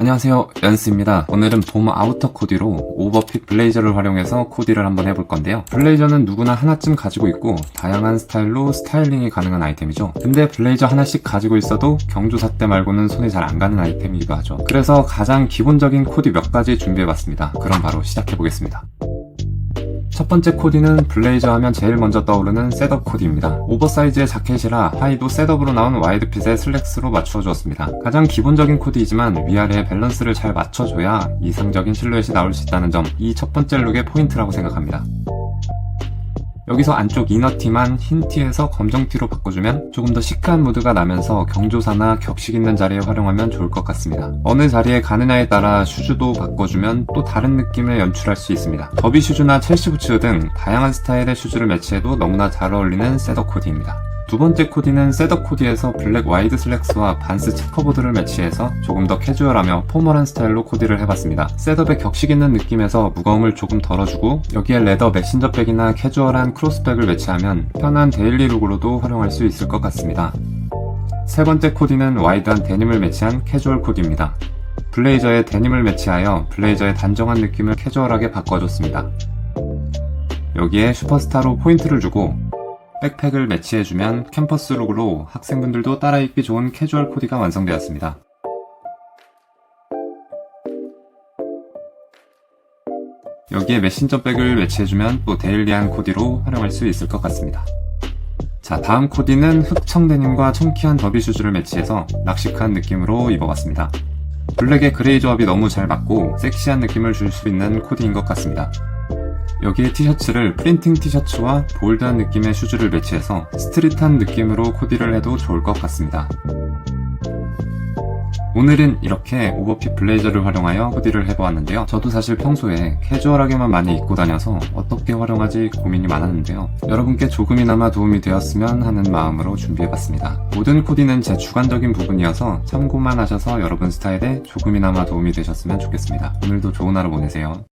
안녕하세요. 연스입니다. 오늘은 봄 아우터 코디로 오버핏 블레이저를 활용해서 코디를 한번 해볼 건데요. 블레이저는 누구나 하나쯤 가지고 있고 다양한 스타일로 스타일링이 가능한 아이템이죠. 근데 블레이저 하나씩 가지고 있어도 경조사 때 말고는 손이 잘 안 가는 아이템이기도 하죠. 그래서 가장 기본적인 코디 몇 가지 준비해봤습니다. 그럼 바로 시작해보겠습니다 첫 번째 코디는 블레이저 하면 제일 먼저 떠오르는 셋업 코디입니다. 오버사이즈의 자켓이라 하의도 셋업으로 나온 와이드핏의 슬랙스로 맞춰주었습니다. 가장 기본적인 코디이지만 위아래의 밸런스를 잘 맞춰줘야 이상적인 실루엣이 나올 수 있다는 점, 이 첫 번째 룩의 포인트라고 생각합니다. 여기서 안쪽 이너티만 흰티에서 검정티로 바꿔주면 조금 더 시크한 무드가 나면서 경조사나 격식 있는 자리에 활용하면 좋을 것 같습니다. 어느 자리에 가느냐에 따라 슈즈도 바꿔주면 또 다른 느낌을 연출할 수 있습니다. 더비 슈즈나 첼시 부츠 등 다양한 스타일의 슈즈를 매치해도 너무나 잘 어울리는 셋업 코디입니다. 두 번째 코디는 셋업 코디에서 블랙 와이드 슬랙스와 반스 체커보드를 매치해서 조금 더 캐주얼하며 포멀한 스타일로 코디를 해봤습니다. 셋업의 격식 있는 느낌에서 무거움을 조금 덜어주고 여기에 레더 메신저백이나 캐주얼한 크로스백을 매치하면 편한 데일리 룩으로도 활용할 수 있을 것 같습니다. 세 번째 코디는 와이드한 데님을 매치한 캐주얼 코디입니다. 블레이저에 데님을 매치하여 블레이저의 단정한 느낌을 캐주얼하게 바꿔줬습니다. 여기에 슈퍼스타로 포인트를 주고 백팩을 매치해주면 캠퍼스 룩으로 학생분들도 따라 입기 좋은 캐주얼 코디가 완성되었습니다. 여기에 메신저 백을 매치해주면 또 데일리한 코디로 활용할 수 있을 것 같습니다. 자, 다음 코디는 흑청 데님과 청키한 더비 슈즈를 매치해서 락시크한 느낌으로 입어봤습니다. 블랙의 그레이 조합이 너무 잘 맞고 섹시한 느낌을 줄 수 있는 코디인 것 같습니다. 여기에 티셔츠를 프린팅 티셔츠와 볼드한 느낌의 슈즈를 매치해서 스트릿한 느낌으로 코디를 해도 좋을 것 같습니다. 오늘은 이렇게 오버핏 블레이저를 활용하여 코디를 해보았는데요. 저도 사실 평소에 캐주얼하게만 많이 입고 다녀서 어떻게 활용하지 고민이 많았는데요. 여러분께 조금이나마 도움이 되었으면 하는 마음으로 준비해봤습니다. 모든 코디는 제 주관적인 부분이어서 참고만 하셔서 여러분 스타일에 조금이나마 도움이 되셨으면 좋겠습니다. 오늘도 좋은 하루 보내세요.